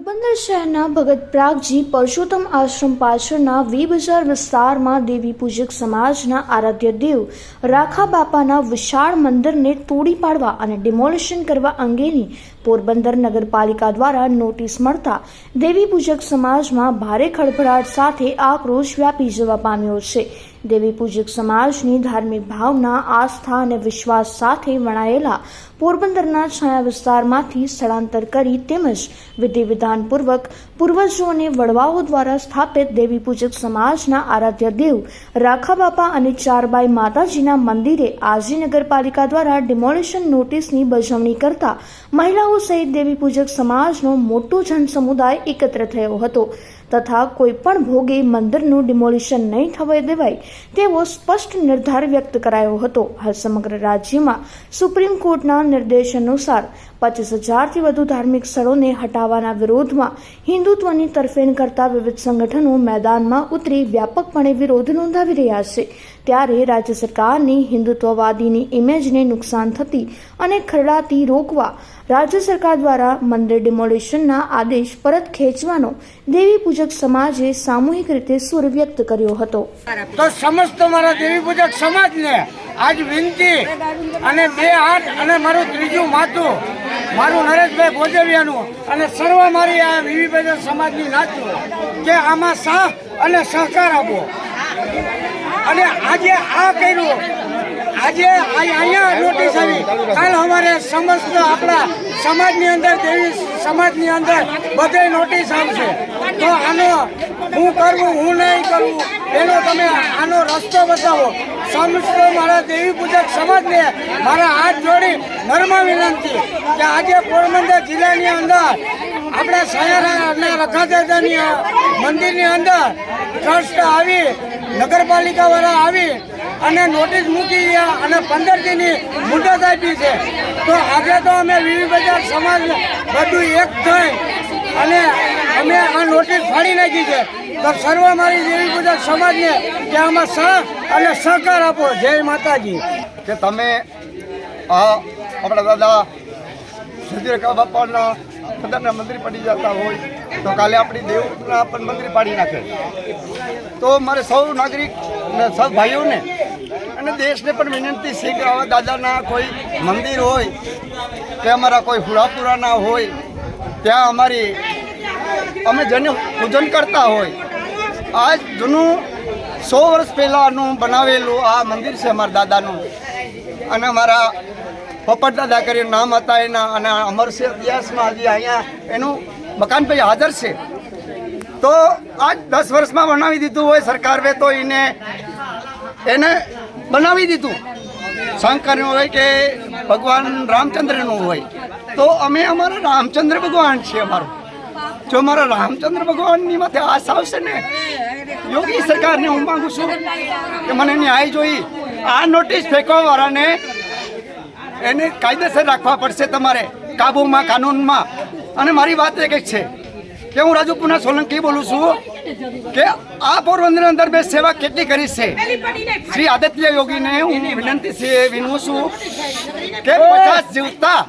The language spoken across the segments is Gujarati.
પોરબંદર શહેરના ભગત પ્રાગજી પરસોત્તમ આશ્રમ પાછળના વી બજાર વિસ્તારમાં દેવી પૂજક સમાજના આરાધ્ય દેવ રાખા બાપાના વિશાળ મંદિરને તોડી પાડવા અને ડિમોલિશન કરવા અંગેની પોરબંદર નગરપાલિકા દ્વારા નોટિસ મળતા દેવી પૂજક સમાજમાં ભારે ખળભળાટ સાથે આક્રોશ વ્યાપી જવા પામ્યો છે. દેવી પૂજક સમાજની ધાર્મિક ભાવના, આસ્થા અને વિશ્વાસ સાથે વણાયેલા પોરબંદરના છાયા વિસ્તારમાંથી સ્થળાંતર કરી તેમજ વિધિ વિધાનપૂર્વક પૂર્વજો અને વડવાઓ દ્વારા સ્થાપિત દેવી પૂજક સમાજના આરાધ્ય દેવ રાખાબાપા અને ચારબાઈ માતાજીના મંદિરે આજી નગરપાલિકા દ્વારા ડિમોલિશન નોટિસની બજવણી કરતા મહિલાઓ સહિત દેવી પૂજક સમાજનો મોટો જનસમુદાય એકત્ર થયો હતો. તથા કોઈપણ ભોગે મંદિરનું ડિમોલિશન નહીં થવા દેવાય તેવો સ્પષ્ટ નિર્ધાર વ્યક્ત કરાયો હતો. હાલ સમગ્ર રાજ્યમાં સુપ્રીમ કોર્ટના નિર્દેશ અનુસાર પચીસ હજારથી વધુ ધાર્મિક સ્થળોને હટાવવાના વિરોધમાં હિન્દુત્વની તરફેણ કરતા વિવિધ સંગઠનો મેદાનમાં ઉતરી વ્યાપકપણે વિરોધ નોંધાવી રહ્યા છે. ત્યારે રાજ્ય સરકારની હિન્દુત્વવાદીની ઇમેજને નુકસાન થતી અને ખરડાતી રોકવા રાજ્ય સરકાર દ્વારા મંદિર ડિમોલિશનના આદેશ પરત ખેંચવાનો દેવી પૂજક સમાજે સામૂહિક રીતે સુર વ્યક્ત કર્યો હતો. તો સમસ્ત મારા દેવી પૂજક સમાજને આજ વિનંતી અને બે હાથ અને મારું ત્રીજું માથું, મારું નરેશભાઈ ભોજવિયાનું અને સર્વ મારી આ વિવિધ સમાજની નાચું, કે આમાં સાથ અને સહકાર આપો. અને આજે આ કર્યું. આજે અહીંયા નોટિસ આવી. કાલ અમારે સમસ્ત આપણા સમાજની અંદર, દેવી સમાજની અંદર બધે નોટિસ આવશે. તો આનો હું કરવું, હું નહીં કરવું, એનો તમે આનો રસ્તો બતાવો. સમસ્ત મારા દેવી પૂજક સમાજને મારા હાથ જોડી નર્મા વિનંતી કે આજે પોરબંદર જિલ્લાની અંદર, આપણા સયારા અને રખાદાદાની મંદિરની અંદર ટ્રસ્ટ આવી, નગરપાલિકાવાળા આવી અને નોટિસ મૂકી ગયા અને પંદર દિનની મુદત આપી છે. તો આજે તો અમે વિવિધ બજાર સમાજ બધું એક થઈ અને અમે આ નોટિસ ફાડી નાખી છે. તો સર્વ મારી દેવી પૂજક સમાજને કે આમાં સાથ અને સહકાર આપો. જય માતાજી. કે તમે આ આપણા દાદા સજીરકા બાપાના બધાના મંદિર પડી જતા હોય તો કાલે આપણી દેવના પણ મંદિર પાડી નાખે. તો મારે સૌ નાગરિક સૌ ભાઈઓને અને દેશને પણ વિનંતી છે કે આવા દાદાના કોઈ મંદિર હોય, કે અમારા કોઈ હુડાપુરાના હોય, ત્યાં અમારી અમે જેને પૂજન કરતા હોય. આ જૂનું સો વર્ષ પહેલાંનું બનાવેલું આ મંદિર છે અમારા દાદાનું. અને અમારા પોપટ દાદા કરી નામ હતા એના અને અમર છે ઇતિહાસમાં હજી અહીંયા એનું મકાન ભાઈ હાજર છે. તો આજ દસ વર્ષમાં બનાવી દીધું હોય સરકારે તો એને એને બનાવી દીધું. શંકરનું હોય કે ભગવાન રામચંદ્રનું હોય. તો અમે અમારા રામચંદ્ર ભગવાન છીએ અમારું. જો મારા રામચંદ્ર ભગવાનની માથે આશ આવશે ને, યોગી સરકારને હું માંગુ છું કે મને ન્યાય જોઈ આ નોટિસ ફેંકવાવાળાને એને કાયદેસર રાખવા પડશે તમારે, કાબૂમાં, કાનૂનમાં. અને મારી વાત એક જ છે કે હું રાજુ પુના સોલંકી બોલું છું કે આ પોરબંદર અંદર મેં સેવા કેટલી કરી છે? શ્રી આદિત્ય યોગીને હું વિનંતી છે વિનવું છું કે પચાસ જીવતા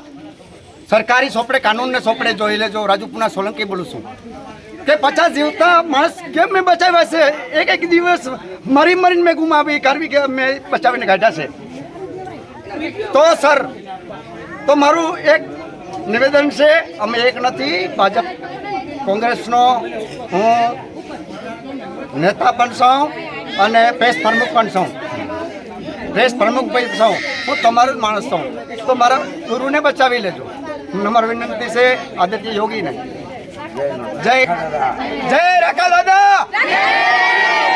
સરકારી સોપડે, કાનૂનને સોપડે જોઈ લેજો રાજુપુના સોલંકી બોલું છું. કે પચાસ જીવતા માણસ કેમ મેં બચાવ્યા છે? એક એક દિવસ મરી મરીને મેં ગુમાવી, કરવી કે મેં બચાવીને કાઢ્યા છે? તો સર, તો મારું એક નિવેદન છે, અમે એક નથી, ભાજપ કોંગ્રેસનો હું નેતા પણ છું અને પ્રેસ પ્રમુખ પણ છું. પ્રેસ પ્રમુખ ભાઈ છું. હું તમારો જ માણસ છું. તો મારા ગુરુને બચાવી લેજો. નંબર વિનંતી છે, આદિત્ય યોગીને. જય જય રાખા દાદા!